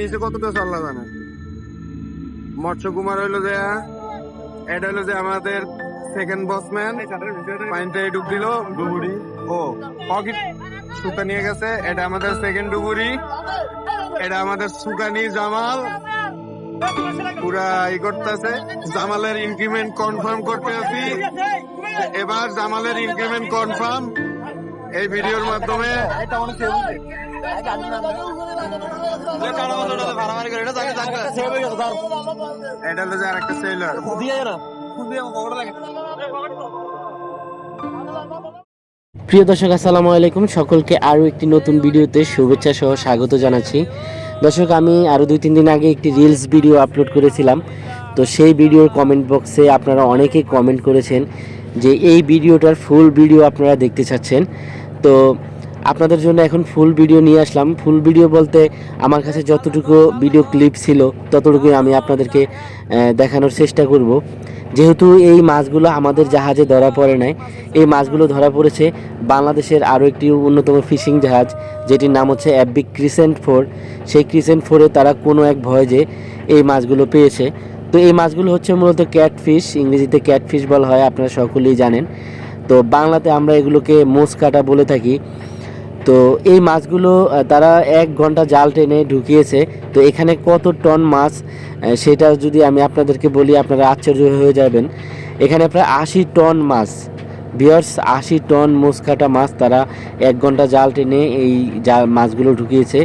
নিচে কতটা চাল্লা জানে? মৎস্য কুমার হইল যে এটা হইল যে আমাদের সেকেন্ড বসম্যান পানিতে ডুব দিল। ডুবুরি। ও হকি সুতা নিয়ে গেছে এটা আমাদের সেকেন্ড ডুবুরি এটা আমাদের সুকানি জামাল। পুরা ই করতেছে জামালের ইনক্রিমেন্ট কনফার্ম করতে আছি এবার জামালের ইনক্রিমেন্ট কনফার্ম এই ভিডিওর মাধ্যমে। এটা হলো যে আরেকটা সেলার প্রিয় দর্শক আসসালামু আলাইকুম। সকলকে আরও একটি নতুন ভিডিওতে শুভেচ্ছা সহ স্বাগত জানাচ্ছি। দর্শক আমি আরও দুই তিন দিন আগে একটি রিলস ভিডিও আপলোড করেছিলাম। তো সেই ভিডিওর কমেন্ট বক্সে আপনারা অনেকেই কমেন্ট করেছেন যে এই ভিডিওটার ফুল ভিডিও আপনারা দেখতে চাচ্ছেন। তো আপনাদের জন্য এখন ফুল ভিডিও নিয়ে আসলাম। ফুল ভিডিও বলতে আমার কাছে যতটুকু ভিডিও ক্লিপ ছিল, ততটুকুই আমি আপনাদেরকে দেখানোর চেষ্টা করব। যেহেতু এই মাছগুলো আমাদের জাহাজে ধরা পড়ে নাই, এই মাছগুলো ধরা পড়েছে বাংলাদেশের আরও একটি অন্যতম ফিশিং জাহাজ, যেটির নাম হচ্ছে অ্যাবিক ক্রিসেন্ট ফোর সেই ক্রিসেন্ট ফোরে তারা কোনো এক ভয়েজে এই মাছগুলো পেয়েছে। তো এই মাছগুলো হচ্ছে মূলত ক্যাটফিশ ইংরেজিতে ক্যাটফিশ বলা হয়, আপনারা সকলেই জানেন। তো বাংলাতে আমরা এগুলোকে মোষ কাটা বলে থাকি। তো এই মাছগুলো তারা এক ঘণ্টা জাল টেনে ঢুকিয়েছে। তো এখানে কত টন মাছ সেটা যদি আমি আপনাদেরকে বলি, আপনারা আশ্চর্য হয়ে যাবেন। এখানে প্রায় আশি টন মাছ বিয়ার্স আশি টন মোসকাটা মাছ তারা এক ঘণ্টা জাল টেনে এই জাল মাছগুলো ঢুকিয়েছে।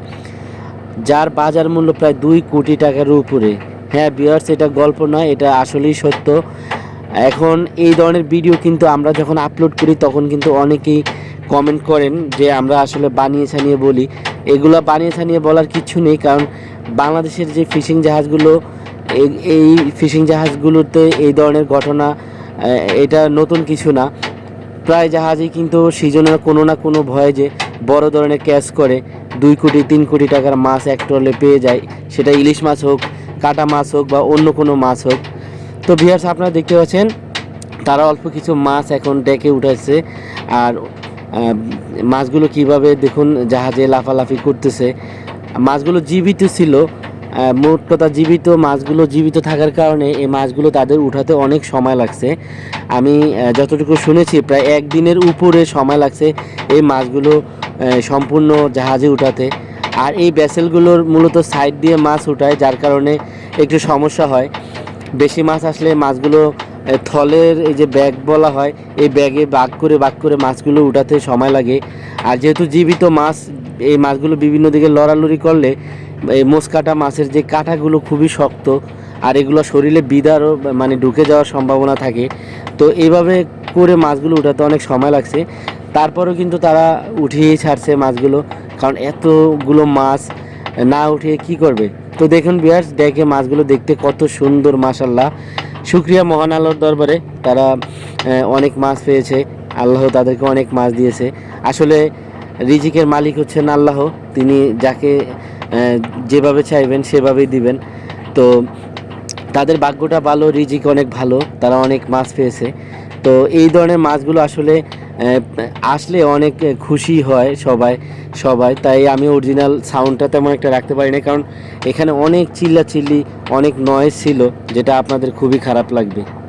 যার বাজার মূল্য প্রায় দুই কোটি টাকার উপরে। হ্যাঁ বিয়ার্স এটা গল্প নয়, এটা আসলেই সত্য। এখন এই ধরনের ভিডিও কিন্তু আমরা যখন আপলোড করি, তখন কিন্তু অনেকেই কমেন্ট করেন যে আমরা আসলে বানিয়ে ছানিয়ে বলি। এগুলো বানিয়ে ছানিয়ে বলার কিছু নেই, কারণ বাংলাদেশের যে ফিশিং জাহাজগুলো এই- ফিশিং জাহাজগুলোতে এই ধরনের ঘটনা এটা নতুন কিছু না। প্রায় জাহাজই কিন্তু সিজনের কোনো না কোনো ভয়ে যে বড় ধরনের ক্যাচ করে, দুই কোটি, তিন কোটি টাকার মাছ এক ট্রলে পেয়ে যায়। সেটা ইলিশ মাছ হোক, কাটা মাছ হোক বা অন্য কোনো মাছ হোক। তো ভিয়ার্স আপনারা দেখতে পাচ্ছেন, তারা অল্প কিছু মাছ এখন ডেকে উঠেছে। আর মাছগুলো কীভাবে দেখুন জাহাজে লাফালাফি করতেছে। মাছগুলো জীবিত ছিল মোট কথা জীবিত, মাছগুলো জীবিত থাকার কারণে এই মাছগুলো তাদের উঠাতে অনেক সময় লাগছে। আমি যতটুকু শুনেছি, প্রায় একদিনের উপরে সময় লাগছে এই মাছগুলো সম্পূর্ণ জাহাজে উঠাতে। আর এই ব্যাসেলগুলোর মূলত সাইড দিয়ে মাছ উঠায়, যার কারণে একটু সমস্যা হয়। বেশি মাছ আসলে মাছগুলো থলের এই যে ব্যাগ বলা হয়, এই ব্যাগে বাগ করে বাগ করে মাছগুলো উঠাতে সময় লাগে। আর যেহেতু জীবিত মাছ, এই মাছগুলো বিভিন্ন দিকে লড়ালড়ি করলে, এই মোষ কাটা মাছের যে কাঁটাগুলো খুবই শক্ত, আর এগুলো শরীরে বিদারও মানে ঢুকে যাওয়ার সম্ভাবনা থাকে। তো এইভাবে করে মাছগুলো উঠাতে অনেক সময় লাগছে। তারপরেও কিন্তু তারা উঠিয়েই ছাড়ছে মাছগুলো, কারণ এতগুলো মাছ না উঠিয়ে কি করবে? তো দেখুন বিয়ার্স দেখে মাছগুলো দেখতে কত সুন্দর মাশাল্লাহ শুক্রিয়া মহান আল্লাহর দরবারে। তারা অনেক মাছ পেয়েছে। আল্লাহ তাদেরকে অনেক মাছ দিয়েছে। আসলে রিজিকের মালিক হচ্ছেন আল্লাহ। তিনি যাকে যেভাবে চাইবেন সেভাবেই দিবেন। তো তাদের ভাগ্যটা ভালো, রিজিক অনেক ভালো। তারা অনেক মাছ পেয়েছে। তো এই ধরনের মাছগুলো আসলে আসলে অনেক খুশি হয় সবাই সবাই। তাই আমি অরিজিনাল সাউন্ডটা তেমন একটা রাখতে পারি না কারণ এখানে অনেক চিল্লাচিল্লি, অনেক নয়েজ ছিল, যেটা আপনাদের খুবই খারাপ লাগবে।